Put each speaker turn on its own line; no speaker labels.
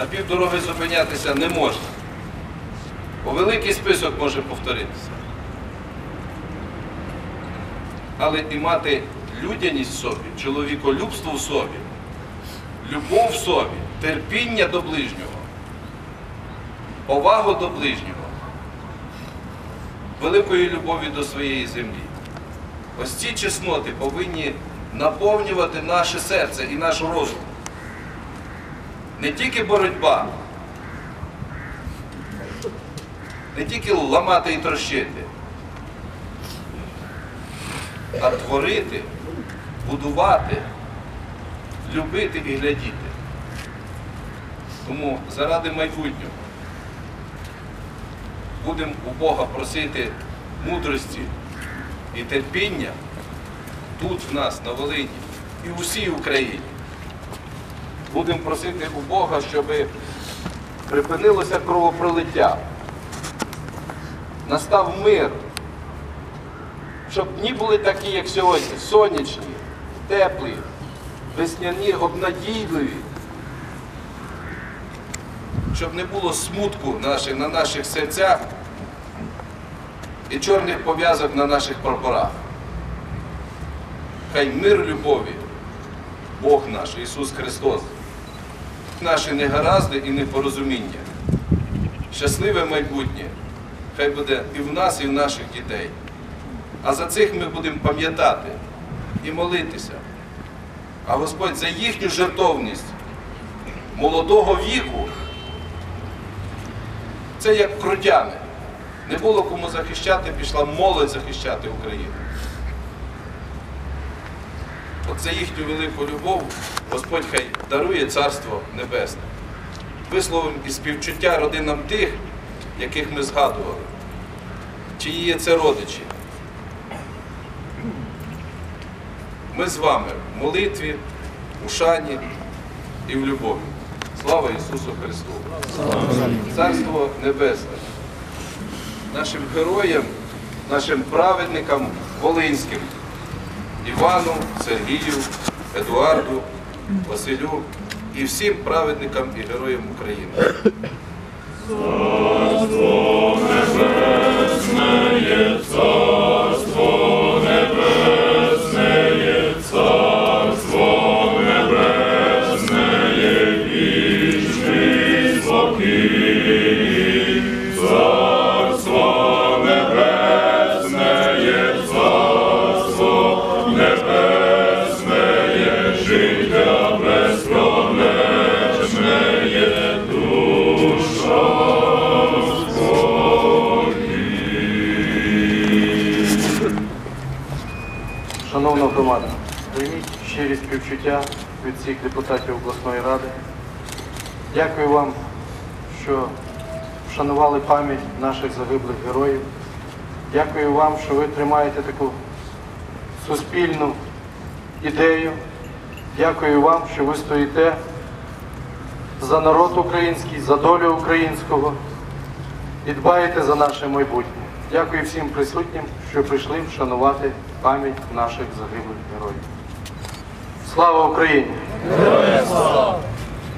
На півдороги зупинятися не можна. Бо великий список може повторитися. Але і мати людяність в собі, чоловіколюбство в собі, любов в собі, терпіння до ближнього, повагу до ближнього, великої любові до своєї землі. Ось ці чесноти повинні наповнювати наше серце і наш розум. Не тільки боротьба, не тільки ламати і трощити, а творити, будувати, любити і глядіти. Тому заради майбутнього будемо у Бога просити мудрості і терпіння тут в нас, на Волині, і в усій Україні. Будемо просити у Бога, щоб припинилося кровопролиття, настав мир, щоб дні були такі, як сьогодні, сонячні, теплі, весняні, обнадійливі, щоб не було смутку наших, на наших серцях і чорних пов'язок на наших прапорах. Хай мир любові, Бог наш, Ісус Христос, наші негаразди і непорозуміння, щасливе майбутнє, хай буде і в нас, і в наших дітей. А за цих ми будемо пам'ятати і молитися. А Господь за їхню жертовність молодого віку, це як крутяни. Не було кому захищати, пішла молодь захищати Україну. За їхню велику любов Господь хай дарує Царство Небесне. Висловим і співчуття родинам тих, яких ми згадували, чиї є це родичі. Ми з вами в молитві, у шані і в любові. Слава Ісусу Христу! Царство Небесне! Нашим героям, нашим праведникам Волинським, Івану, Сергію, Едуарду, Василю і всім праведникам і героям України.
Громада, прийміть щирі співчуття від всіх депутатів обласної ради. Дякую вам, що вшанували пам'ять наших загиблих героїв. Дякую вам, що ви тримаєте таку суспільну ідею. Дякую вам, що ви стоїте за народ український, за долю українського і дбаєте за наше майбутнє. Дякую всім присутнім, що прийшли вшанувати пам'ять наших загиблих героїв. Слава Україні! Героям слава!